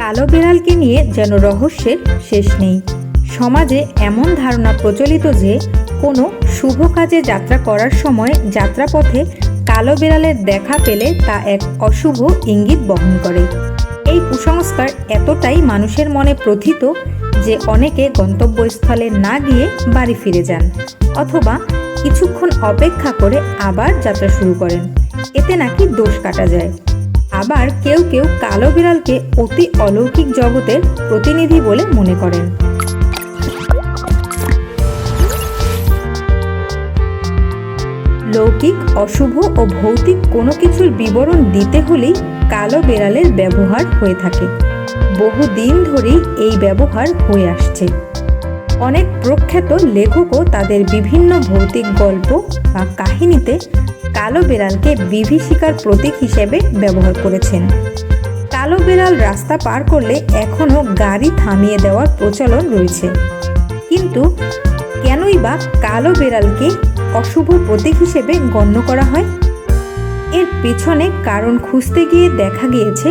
কালো বিড়ালকে নিয়ে যেন রহস্যের শেষ নেই। সমাজে এমন ধারণা প্রচলিত যে, কোনো শুভ কাজে যাত্রা করার সময় যাত্রাপথে কালো বিড়ালের দেখা পেলে তা এক অশুভ ইঙ্গিত বহন করে। এই কুসংস্কার এতটাই মানুষের মনে প্রথিত যে, অনেকে গন্তব্যস্থলে না গিয়ে বাড়ি ফিরে যান, অথবা কিছুক্ষণ অপেক্ষা করে আবার যাত্রা শুরু করেন। এতে নাকি দোষ কাটা যায়। আবার কেউ কেউ কালো বিড়ালকে অতি অলৌকিক জগতের প্রতিনিধি বলে মনে করেন। লৌকিক, অশুভ ও ভৌতিক কোনো কিছুর বিবরণ দিতে হলেই কালো বিড়ালের ব্যবহার হয়ে থাকে। বহুদিন ধরেই এই ব্যবহার হয়ে আসছে। অনেক প্রখ্যাত লেখকও তাদের বিভিন্ন ভৌতিক গল্প বা কাহিনীতে কালো বিড়ালকে বিভীষিকার প্রতীক হিসেবে ব্যবহার করেছেন। কালো বিড়াল রাস্তা পার করলে এখনও গাড়ি থামিয়ে দেওয়ার প্রচলন রয়েছে। কিন্তু কেনই বা কালো বিড়ালকে অশুভ প্রতীক হিসেবে গণ্য করা হয়? এর পেছনে কারণ খুঁজতে গিয়ে দেখা গিয়েছে,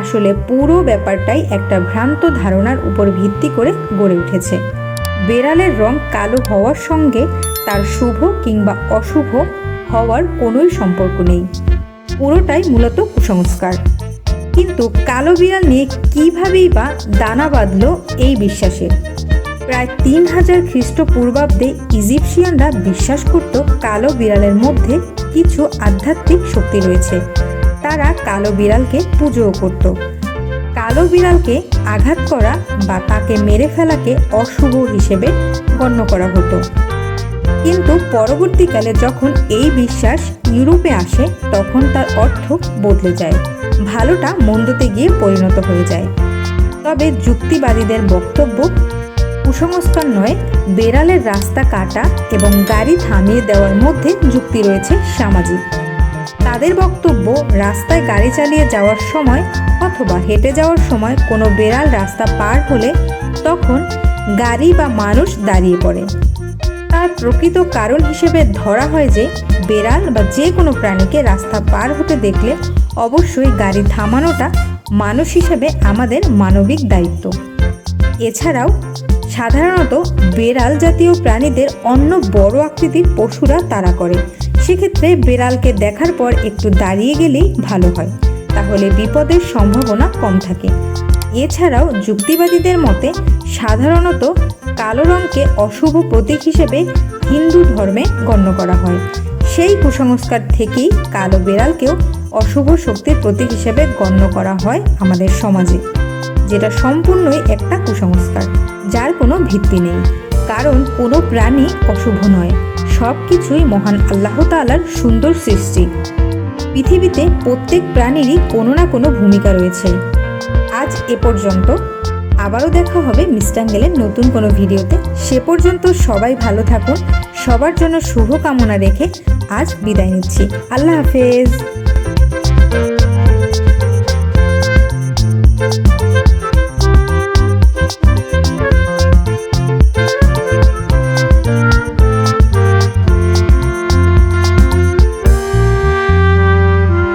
আসলে পুরো ব্যাপারটাই একটা ভ্রান্ত ধারণার উপর ভিত্তি করে গড়ে উঠেছে। বেড়ালের রং কালো হওয়ার সঙ্গে তার শুভ কিংবা অশুভ হওয়ার কোনোই সম্পর্ক নেই। পুরোটাই মূলত কুসংস্কার। কিন্তু কালো বিড়াল নিয়ে কীভাবেই বা দানা বাঁধল এই বিশ্বাসে? প্রায় তিন হাজার খ্রিস্টপূর্বাব্দে ইজিপশিয়ানরা বিশ্বাস করত কালো বিড়ালের মধ্যে কিছু আধ্যাত্মিক শক্তি রয়েছে। তারা কালো বিড়ালকে পুজোও করত। কালো বিড়ালকে আঘাত করা বা তাকে মেরে ফেলাকে অশুভ হিসেবে গণ্য করা হতো। কিন্তু পরবর্তীকালে যখন এই বিশ্বাস ইউরোপে আসে, তখন তার অর্থ বদলে যায়, ভালোটা মন্দতে গিয়ে পরিণত হয়ে যায়। তবে যুক্তিবাদীদের বক্তব্য, কুসংস্কার নয়, বেড়ালের রাস্তা কাটা এবং গাড়ি থামিয়ে দেওয়ার মধ্যে যুক্তি রয়েছে সামাজিক। তাদের বক্তব্য, রাস্তায় গাড়ি চালিয়ে যাওয়ার সময় অথবা হেঁটে যাওয়ার সময় কোনো বেড়াল রাস্তা পার হলে তখন গাড়ি বা মানুষ দাঁড়িয়ে পড়ে। তার প্রকৃত কারণ হিসেবে ধরা হয় যে বেড়াল বা যে কোনো প্রাণীকে রাস্তা পার হতে দেখলে অবশ্যই গাড়ি থামানোটা মানুষ হিসেবে আমাদের মানবিক দায়িত্ব। এছাড়াও সাধারণত বেড়াল জাতীয় প্রাণীদের অন্য বড় আকৃতির পশুরা তাড়া করে। সেক্ষেত্রে বেড়ালকে দেখার পর একটু দাঁড়িয়ে গেলেই ভালো হয়, তাহলে বিপদের সম্ভাবনা কম থাকে। এছাড়াও যুক্তিবাদীদের মতে সাধারণত কালো রঙকে অশুভ প্রতীক হিসেবে হিন্দু ধর্মে গণ্য করা হয়। সেই কুসংস্কার থেকেই কালো বেড়ালকেও অশুভ শক্তির প্রতীক হিসেবে গণ্য করা হয় আমাদের সমাজে, যেটা সম্পূর্ণই একটা কুসংস্কার, যার কোনো ভিত্তি নেই। কারণ কোনো প্রাণী অশুভ নয় সব কিছুই মহান আল্লাহ তালার সুন্দর সৃষ্টি। পৃথিবীতে প্রত্যেক প্রাণীরই কোনো না কোনো ভূমিকা রয়েছে। আজ এ পর্যন্ত আবারও দেখা হবে মিস্টাঙ্গেলের নতুন কোনো ভিডিওতে। সে পর্যন্ত সবাই ভালো থাকুন, সবার জন্য শুভ কামনা রেখে আজ বিদায় নিচ্ছি। আল্লাহ হাফেজ।